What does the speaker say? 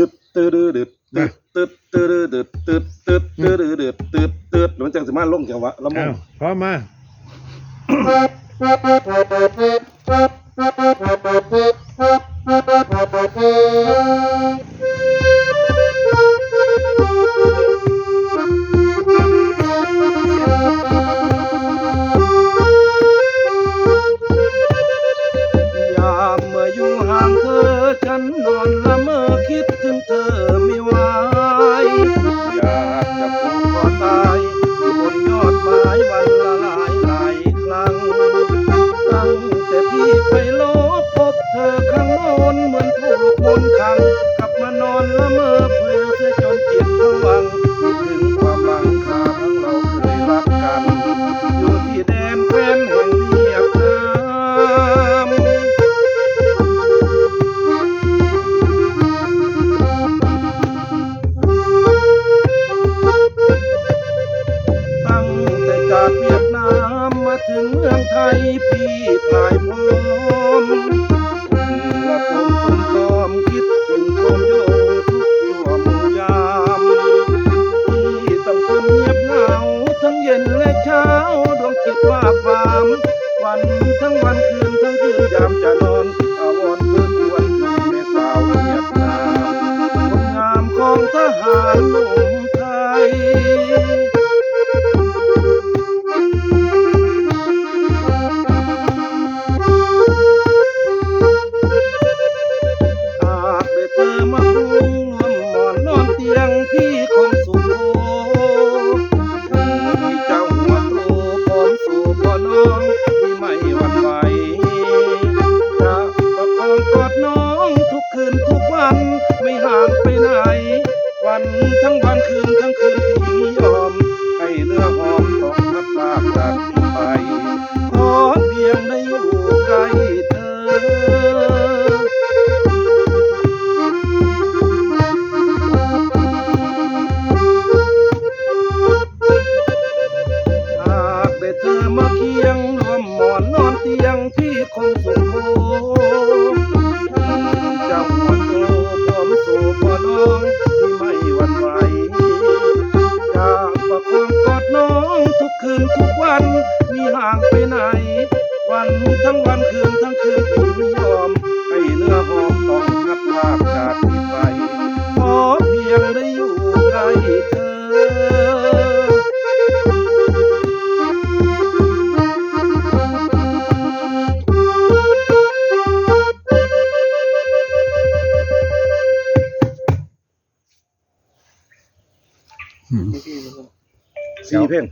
ตึ๊ดตึ๊ดตึ๊ดตึ๊ดตึ๊ดตึ๊ดตึ๊ดตึ๊ดตึ๊ดตึ๊ดตึ๊ดตึ๊ดตึ๊ดมันจังสิมาลงจังหวะละมุอ้านวพร้อมมา ฉันนอนละเมอคิดถึงเธอไม่ไหวอยากจะผูกคอตาย เมืองไทยพี่พายพร้อมละคมตุมตอมคิดถึงโคมโยทุกชั่วโมงยามพี่ต้องทนเงียบเหงาทั้งเย็นและเช้าดวงจิตว่าฟามวันทั้งวันคืนทั้งคืนยามจะนอนอาวรณ์เพื่อควรถึงแม่สาวเวียดนามคนงามของทหารหนุ่ามาคุ้มรวมหมอนนอนเตียงพี่คงสุขโอมีเจ้าหัวโตพร้อมสู่พ่อน้องที่ไม่หวั่นไหวจะประคองกอดน้องทุกคืนทุกวันไม่ห่างไปไหน วันทั้งวันคืนทั้งคืนพี่นิยอมให้เนื้อหอมต้องพัดพลากจากไป วันมีห่างไปไหน วันทั้งวันคืนทั้งคืนพี่ไม่ยอมให้เนื้อหอมต้องพัดพรากจากพี่ไปขอเพียงได้อยู่ใกล้เธอสี่เพลง